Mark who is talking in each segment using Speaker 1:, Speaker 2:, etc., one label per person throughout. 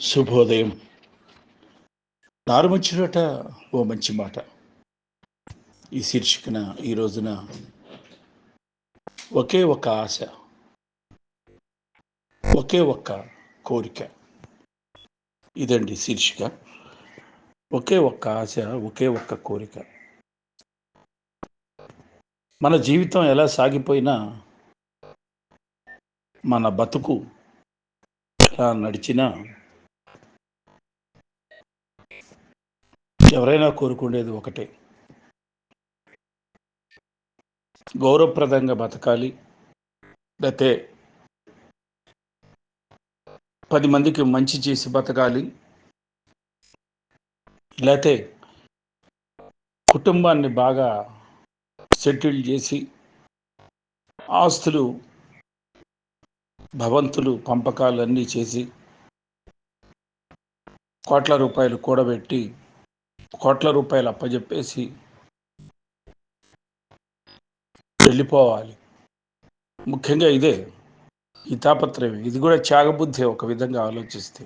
Speaker 1: శుభోదయం. నారుముచ్చినట ఓ మంచి మాట. ఈ శీర్షికన ఈ రోజున ఒకే ఒక ఆశ. ఒకే ఒక్క కోరిక. ఇదండి శీర్షిక. ఒకే ఒక్క ఆశ ఒకే ఒక్క కోరిక. మన జీవితం ఎలా సాగిపోయినా మన బతుకు ఎలా నడిచినా ఎవరైనా కోరుకునేది ఒకటే. గౌరవప్రదంగా బతకాలి. లేతే పది మందికి మంచి చేసి బతకాలి. లేతే కుటుంబాన్ని బాగా సెటిల్ చేసి ఆస్తులు భవంతులు పంపకాలు అన్నీ చేసి కోట్ల రూపాయలు కూడబెట్టి కోట్ల రూపాయలు అప్పజెప్పేసి వెళ్ళిపోవాలి. ముఖ్యంగా ఇదే ఈ తాపత్రయం ఇది కూడా త్యాగబుద్ధి ఒక విధంగా ఆలోచిస్తే.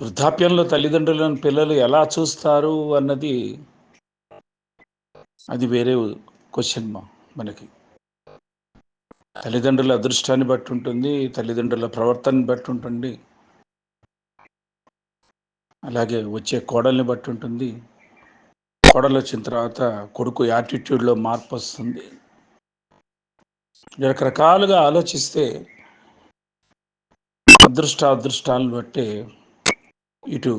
Speaker 1: వృద్ధాప్యంలో తల్లిదండ్రులను పిల్లలు ఎలా చూస్తారు అన్నది అది వేరే క్వశ్చన్ మనకి. తల్లిదండ్రుల అదృష్టాన్ని బట్టి ఉంటుంది తల్లిదండ్రుల ప్రవర్తనని బట్టి ఉంటుంది. అలాగే వచ్చే కోడల్ని బట్టి ఉంటుంది. కోడలు వచ్చిన తర్వాత కొడుకు యాటిట్యూడ్లో మార్పు వస్తుంది. రకరకాలుగా ఆలోచిస్తే అదృష్ట అదృష్టాలను బట్టి ఇటు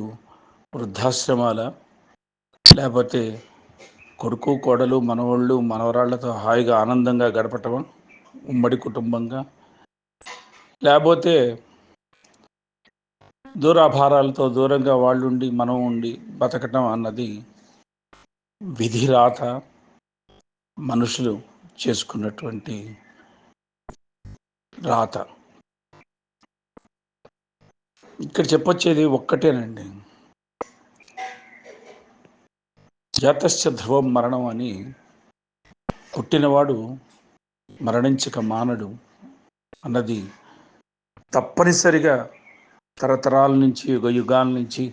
Speaker 1: వృద్ధాశ్రమాల లేకపోతే కొడుకు కోడలు మనవాళ్ళు మనవరాళ్ళతో హాయిగా ఆనందంగా గడపటం ఉమ్మడి కుటుంబంగా లేకపోతే దూరాభారాలతో దూరంగా వాళ్ళు ఉండి మనం ఉండి బతకటం అన్నది విధి రాత మనుషులు చేసుకున్నటువంటి రాత. ఇక్కడ చెప్పొచ్చేది ఒక్కటేనండి. జాతశ్చ ధ్రువం మరణం అని పుట్టినవాడు మరణించక మానడు అన్నది తప్పనిసరిగా తరతరాల నుంచి యుగ యుగాల నుంచి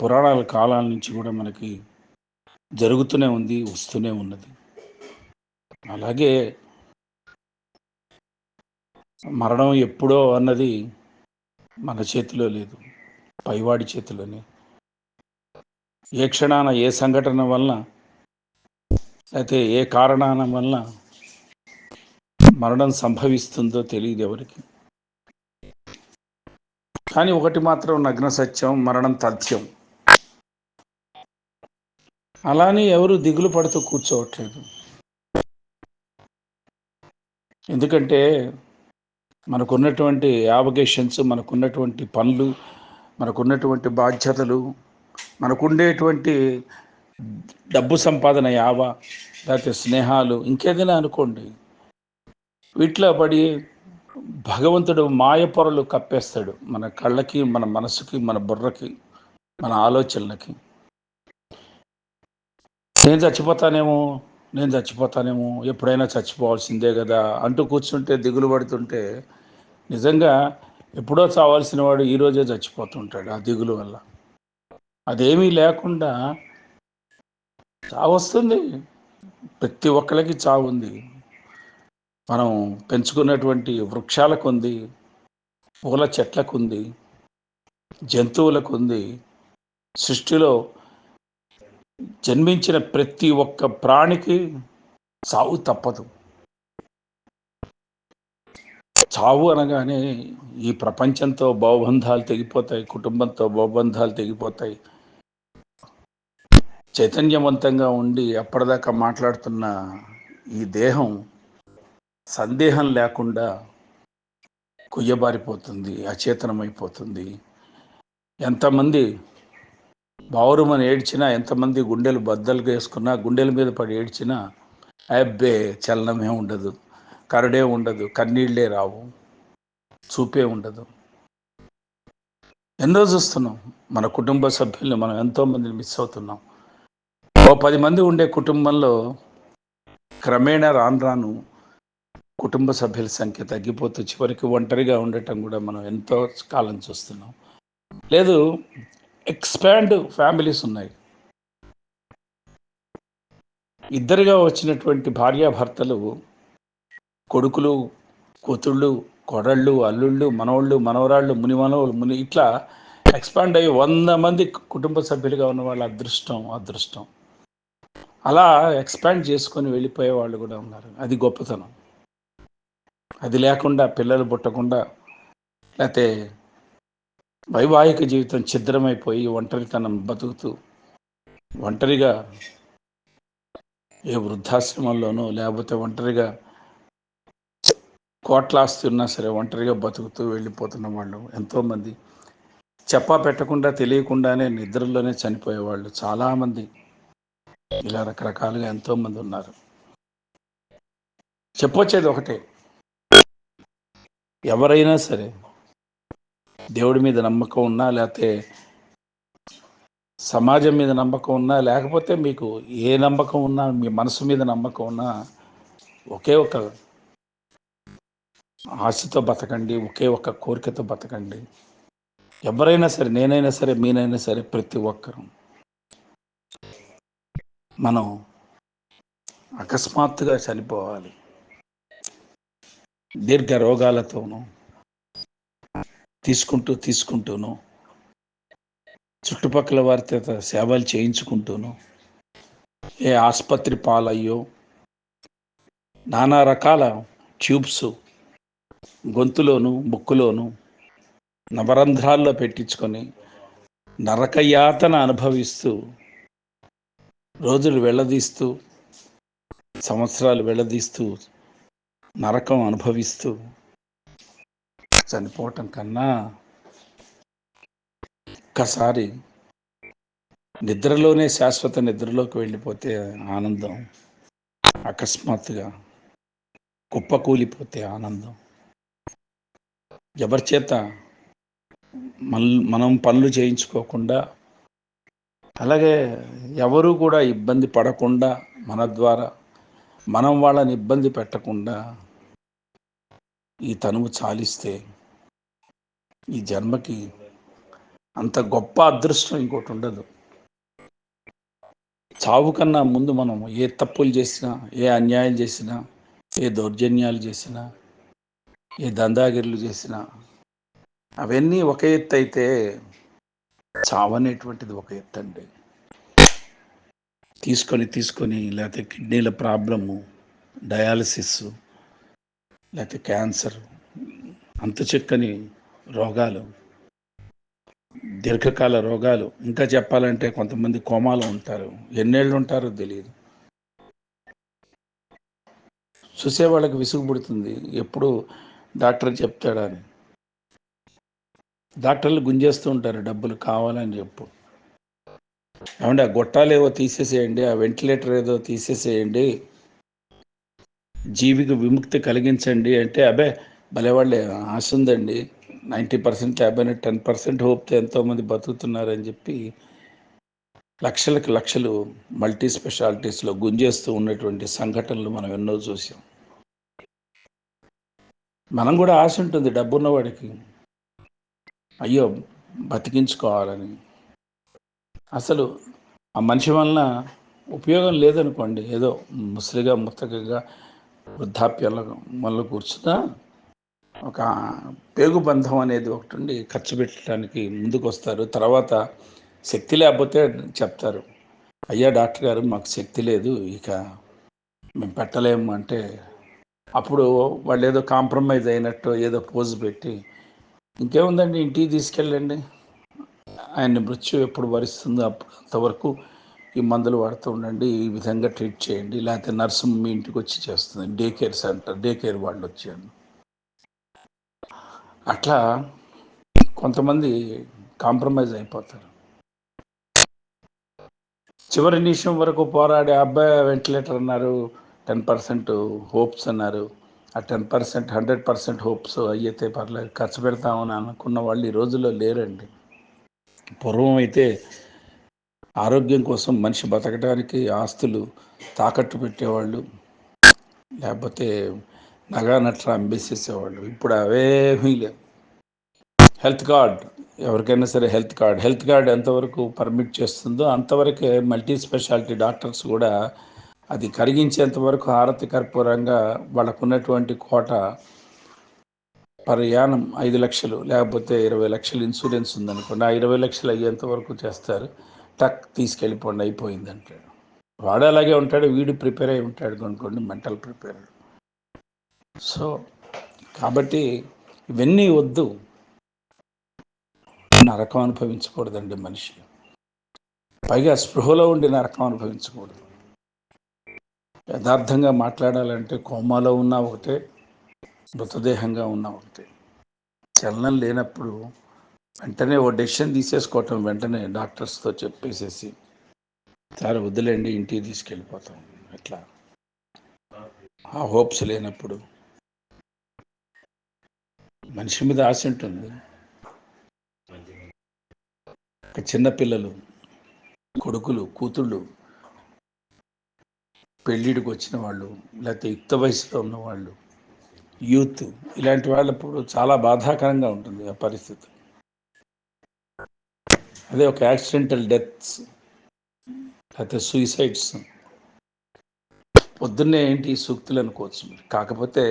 Speaker 1: పురాణాల కాలాల నుంచి కూడా మనకి జరుగుతూనే ఉంది వస్తూనే ఉన్నది. అలాగే మరణం ఎప్పుడో అన్నది మన చేతిలో లేదు పైవాడి చేతిలోనే. ఏ క్షణాన ఏ సంఘటన వలన అయితే ఏ కారణాన వలన మరణం సంభవిస్తుందో తెలియదు ఎవరికి. కానీ ఒకటి మాత్రం నగ్న సత్యం మరణం తథ్యం. అలానే ఎవరు దిగులు పడుతూ కూర్చోవట్లేదు. ఎందుకంటే మనకున్నటువంటి యావగేషన్స్ మనకున్నటువంటి పనులు మనకున్నటువంటి బాధ్యతలు మనకుండేటువంటి డబ్బు సంపాదన యావ లేకపోతే స్నేహాలు ఇంకేదైనా అనుకోండి. వీటిలో పడి భగవంతుడు మాయ పొరలు కప్పేస్తాడు. మన కళ్ళకి మన మనసుకి మన బుర్రకి మన ఆలోచనలకి. నేను చచ్చిపోతానేమో నేను చచ్చిపోతానేమో ఎప్పుడైనా చచ్చిపోవాల్సిందే కదా అంటూ కూర్చుంటే దిగులు పడుతుంటే నిజంగా ఎప్పుడో చావాల్సిన వాడు ఈరోజే చచ్చిపోతుంటాడు ఆ దిగులు వల్ల. అదేమీ లేకుండా చావు వస్తుంది ప్రతి ఒక్కరికి చావు ఉంది మనం పెంచుకున్నటువంటి వృక్షాలకు ఉంది పూల చెట్లకు ఉంది జంతువులకు ఉంది సృష్టిలో జన్మించిన ప్రతి ఒక్క ప్రాణికి చావు తప్పదు. చావు అనగానే ఈ ప్రపంచంతో భవబంధాలు తెగిపోతాయి కుటుంబంతో భవబంధాలు తెగిపోతాయి. చైతన్యవంతంగా ఉండి అప్పటిదాకా మాట్లాడుతున్న ఈ దేహం సందేహం లేకుండా కుయ్యబారిపోతుంది అచేతనమైపోతుంది. ఎంతమంది బావురుమని ఏడ్చినా ఎంతమంది గుండెలు బద్దలు వేసుకున్నా గుండెల మీద పడి ఏడ్చినా అబ్బే చలనమే ఉండదు. కరడే ఉండదు. కన్నీళ్ళే రావు. చూపే ఉండదు. ఎన్నో చూస్తున్నాం. మన కుటుంబ సభ్యుల్ని మనం ఎంతోమందిని మిస్ అవుతున్నాం. ఓ పది మంది ఉండే కుటుంబంలో క్రమేణా రాను రాను కుటుంబ సభ్యుల సంఖ్య తగ్గిపోతూ చివరికి ఒంటరిగా ఉండటం కూడా మనం ఎంతో కాలం చూస్తున్నాం. లేదు ఎక్స్పాండ్ ఫ్యామిలీస్ ఉన్నాయి. ఇద్దరుగా వచ్చినటువంటి భార్యాభర్తలు కొడుకులు కూతుళ్ళు కొడళ్ళు అల్లుళ్ళు మనవళ్ళు మనవరాళ్ళు ముని మనవలు ముని ఇట్లా ఎక్స్పాండ్ అయ్యి వంద మంది కుటుంబ సభ్యులుగా ఉన్న వాళ్ళ అదృష్టం అదృష్టం. అలా ఎక్స్పాండ్ చేసుకొని వెళ్ళిపోయే వాళ్ళు కూడా ఉన్నారు. అది గొప్పతనం. అది లేకుండా పిల్లలు పుట్టకుండా లేకపోతే వైవాహిక జీవితం ఛిద్రమైపోయి ఒంటరితనం బతుకుతూ ఒంటరిగా ఏ వృద్ధాశ్రమంలోనో లేకపోతే ఒంటరిగా కోట్లాస్తి ఉన్నా సరే ఒంటరిగా బతుకుతూ వెళ్ళిపోతున్న వాళ్ళు ఎంతోమంది. చెప్పా పెట్టకుండా తెలియకుండానే నిద్రలోనే చనిపోయేవాళ్ళు చాలామంది. ఇలా రకరకాలుగా ఎంతోమంది ఉన్నారు. చెప్పొచ్చేది ఒకటే. ఎవరైనా సరే దేవుడి మీద నమ్మకం ఉన్నా లేకపోతే సమాజం మీద నమ్మకం ఉన్నా లేకపోతే మీకు ఏ నమ్మకం ఉన్నా మీ మనసు మీద నమ్మకం ఉన్నా ఒకే ఒక ఆశతో బతకండి ఒకే ఒక కోరికతో బతకండి. ఎవరైనా సరే నేనైనా సరే మీనైనా సరే ప్రతి ఒక్కరూ మనం అకస్మాత్తుగా చనిపోవాలి. దీర్ఘ రోగాలతోనూ తీసుకుంటూ తీసుకుంటూను చుట్టుపక్కల వారితో సేవలు చేయించుకుంటూను ఏ ఆసుపత్రి పాలయ్యో నానా రకాల ట్యూబ్స్ గొంతులోను ముక్కులోను నవరంధ్రాల్లో పెట్టించుకొని నరకయాతన అనుభవిస్తూ రోజులు వెళ్ళదీస్తూ సంవత్సరాలు వెళ్ళదీస్తూ నరకం అనుభవిస్తూ చనిపోవటం కన్నా ఒక్కసారి నిద్రలోనే శాశ్వత నిద్రలోకి వెళ్ళిపోతే ఆనందం అకస్మాత్తుగా కుప్పకూలిపోతే ఆనందం. ఎవరి చేత మనం పనులు చేయించుకోకుండా అలాగే ఎవరు కూడా ఇబ్బంది పడకుండా మన ద్వారా మనం వాళ్ళని ఇబ్బంది పెట్టకుండా ఈ తనువు చాలిస్తే ఈ జన్మకి అంత గొప్ప అదృష్టం ఇంకోటి ఉండదు. చావు కన్నా ముందు మనం ఏ తప్పులు చేసినా ఏ అన్యాయం చేసినా ఏ దౌర్జన్యాలు చేసినా ఏ దందాగిరులు చేసినా అవన్నీ ఒక ఎత్తు అయితే చావు అనేటువంటిది ఒక ఎత్తు అండి. తీసుకొని తీసుకొని లేకపోతే కిడ్నీల ప్రాబ్లము డయాలసిస్ లేకపోతే క్యాన్సర్ అంత చెక్కని రోగాలు దీర్ఘకాల రోగాలు. ఇంకా చెప్పాలంటే కొంతమంది కోమాలు ఉంటారు. ఎన్నేళ్ళు ఉంటారో తెలియదు చూసే వాళ్ళకి విసుగు పుడుతుంది. ఎప్పుడు డాక్టర్ చెప్తాడని. డాక్టర్లు గుంజేస్తూ ఉంటారు. డబ్బులు కావాలని చెప్పు. ఏమండి ఆ గొట్టాలు ఏవో తీసేసేయండి ఆ వెంటిలేటర్ ఏదో తీసేసేయండి. జీవికి విముక్తి కలిగించండి అంటే అబే భలేవాళ్ళే ఆశ ఉందండి నైంటీ పర్సెంట్ యాభై టెన్ పర్సెంట్ హోప్తో ఎంతోమంది బతుకుతున్నారని చెప్పి లక్షలకు లక్షలు మల్టీ స్పెషాలిటీస్లో గుంజేస్తూ ఉన్నటువంటి సంఘటనలు మనం ఎన్నో చూసాం మనం కూడా ఆశ ఉంటుంది డబ్బున్నవాడికి. అయ్యో బతికించుకోవాలని. అసలు ఆ మనిషి వలన ఉపయోగం లేదనుకోండి. ఏదో ముసలిగా ముత్తకగా వృద్ధాప్యంలో మళ్ళీ కూర్చున్నా ఒక పేగు బంధం అనేది ఒకటి ఉండి ఖర్చు పెట్టడానికి ముందుకు వస్తారు తర్వాత శక్తి లేకపోతే చెప్తారు అయ్యా డాక్టర్ గారు మాకు శక్తి లేదు ఇక మేము పెట్టలేము అంటే అప్పుడు వాళ్ళు ఏదో కాంప్రమైజ్ అయినట్టు ఏదో పోజు పెట్టి ఇంకేముందండి ఇంటికి తీసుకెళ్ళండి. ఆయన్ని మృత్యు ఎప్పుడు వరిస్తుందో అప్పుడు అంతవరకు ఈ మందులు వాడుతూ ఉండండి ఈ విధంగా ట్రీట్ చేయండి. లేకపోతే నర్సు మీ ఇంటికి వచ్చి చేస్తుంది. Day care centre day care వాళ్ళు వచ్చేయండి. అట్లా కొంతమంది కాంప్రమైజ్ అయిపోతారు. చివరి నిమిషం వరకు పోరాడే అబ్బాయి వెంటిలేటర్ అన్నారు టెన్ పర్సెంట్ హోప్స్ అన్నారు. ఆ ten percent hundred percent hopes అయితే పర్లేదు ఖర్చు పెడతామని అనుకున్న వాళ్ళు ఈ రోజుల్లో లేరండి. పూర్వం అయితే ఆరోగ్యం కోసం మనిషి బతకడానికి ఆస్తులు తాకట్టు పెట్టేవాళ్ళు లేకపోతే నగానట్లా అంబేసేసేవాళ్ళు. ఇప్పుడు అవేమీ లేవు. హెల్త్ కార్డ్ ఎవరికైనా సరే హెల్త్ కార్డ్. హెల్త్ కార్డ్ ఎంతవరకు పర్మిట్ చేస్తుందో అంతవరకే మల్టీ స్పెషాలిటీ డాక్టర్స్ కూడా అది కరిగించేంత వరకు హారతి కర్పూరంగా వాళ్ళకు ఉన్నటువంటి కోట ప్రయాణం ఐదు లక్షలు లేకపోతే ఇరవై లక్షలు ఇన్సూరెన్స్ ఉందనుకోండి ఆ ఇరవై లక్షలు అయ్యేంత వరకు చేస్తారు. టక్ తీసుకెళ్ళిపోండి అయిపోయింది అంటాడు. వాడు అలాగే ఉంటాడు వీడు ప్రిపేర్ అయి ఉంటాడు అనుకోండి మెంటల్ ప్రిపేర్ సో కాబట్టి ఇవన్నీ వద్దు. నరకం అనుభవించకూడదండి మనిషి. పైగా స్పృహలో ఉండి నరకం అనుభవించకూడదు. యథార్థంగా మాట్లాడాలంటే కోమాలో ఉన్న ఒకటే మృతదేహంగా ఉన్న ఒకటి చలనం లేనప్పుడు వెంటనే ఓ డెసిషన్ తీసేసుకోవటం వెంటనే డాక్టర్స్తో చెప్పేసేసి సరే వద్దులేండి ఇంటికి తీసుకెళ్ళిపోతాం. ఎట్లా ఆ హోప్స్ లేనప్పుడు మనిషి మీద ఆశ ఉంటుంది. చిన్నపిల్లలు కొడుకులు కూతుళ్ళు పెళ్ళిడికి వచ్చిన వాళ్ళు లేకపోతే యుక్త వయసులో ఉన్నవాళ్ళు యూత్. ఇలాంటి వాళ్ళప్పుడు చాలా బాధాకరంగా ఉంటుంది ఆ పరిస్థితి. అదే ఒక యాక్సిడెంటల్ డెత్స్ లేకపోతే సూసైడ్స్ పొద్దున్నే ఏంటి సూక్తులు అనుకోవచ్చు మీరు. కాకపోతే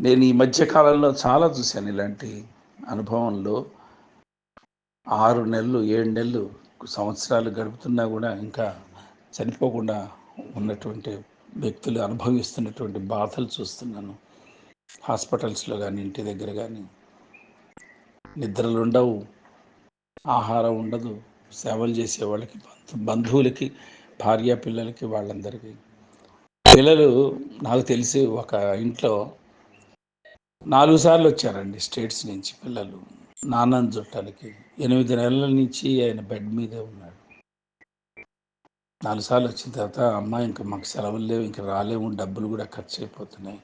Speaker 1: నేను ఈ మధ్య కాలంలో చాలా చూశాను ఇలాంటి అనుభవంలో. ఆరు నెలలు ఏడు నెలలు సంవత్సరాలు గడుపుతున్నా కూడా ఇంకా చనిపోకుండా ఉన్నటువంటి వ్యక్తులు అనుభవిస్తున్నటువంటి బాధలు చూస్తున్నాను. హాస్పిటల్స్లో కానీ ఇంటి దగ్గర కానీ నిద్రలు ఉండవు ఆహారం ఉండదు. సేవలు చేసే వాళ్ళకి బంధువులకి భార్య పిల్లలకి వాళ్ళందరికీ. పిల్లలు నాకు తెలిసి ఒక ఇంట్లో నాలుగు సార్లు వచ్చారండి స్టేట్స్ నుంచి పిల్లలు. నాన్నని చుట్టానికి ఎనిమిది నెలల నుంచి ఆయన బెడ్ మీదే ఉన్నాడు. నాలుగు సార్లు వచ్చిన తర్వాత అమ్మ ఇంకా మాకు సెలవులు లేవు ఇంకా రాలేము డబ్బులు కూడా ఖర్చు అయిపోతున్నాయి.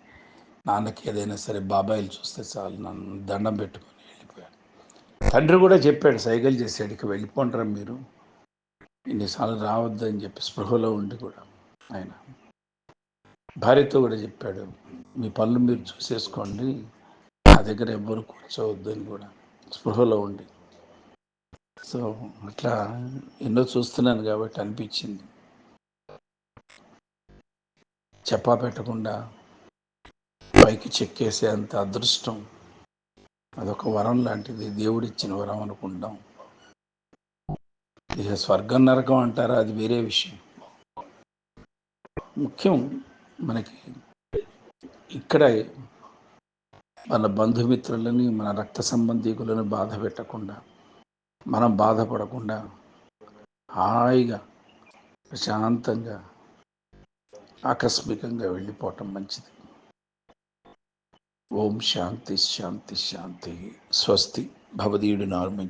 Speaker 1: నాన్నకి ఏదైనా సరే బాబాయిలు చూస్తే చాలు నన్ను దండం పెట్టుకొని వెళ్ళిపోయాడు. తండ్రి కూడా చెప్పాడు సైకిల్ చేసాడు ఇక వెళ్ళిపోంటారా మీరు. ఇన్నిసార్లు రావద్దు అని చెప్పి స్పృహలో ఉండి కూడా ఆయన భార్యతో కూడా చెప్పాడు మీ పనులు మీరు చూసేసుకోండి నా దగ్గర ఎవ్వరు కూర్చోవద్దు అని కూడా స్పృహలో ఉండి. సో అట్లా ఎన్నో చూస్తున్నాను కాబట్టి అనిపించింది. చెప్పా పెట్టకుండా పైకి చెక్కేసే అంత అదృష్టం. అదొక వరం లాంటిది. దేవుడిచ్చిన వరం అనుకుంటాం. ఇక స్వర్గం నరకం అంటారా? అది వేరే విషయం. ముఖ్యం మనకి ఇక్కడ మన బంధుమిత్రులని మన రక్త సంబంధికులను బాధ పెట్టకుండా మనం బాధపడకుండా హాయిగా ప్రశాంతంగా ఆకస్మికంగా వెళ్ళిపోవటం మంచిది. ओम शांति शांति शांति। स्वस्ति भवदीड नार्मी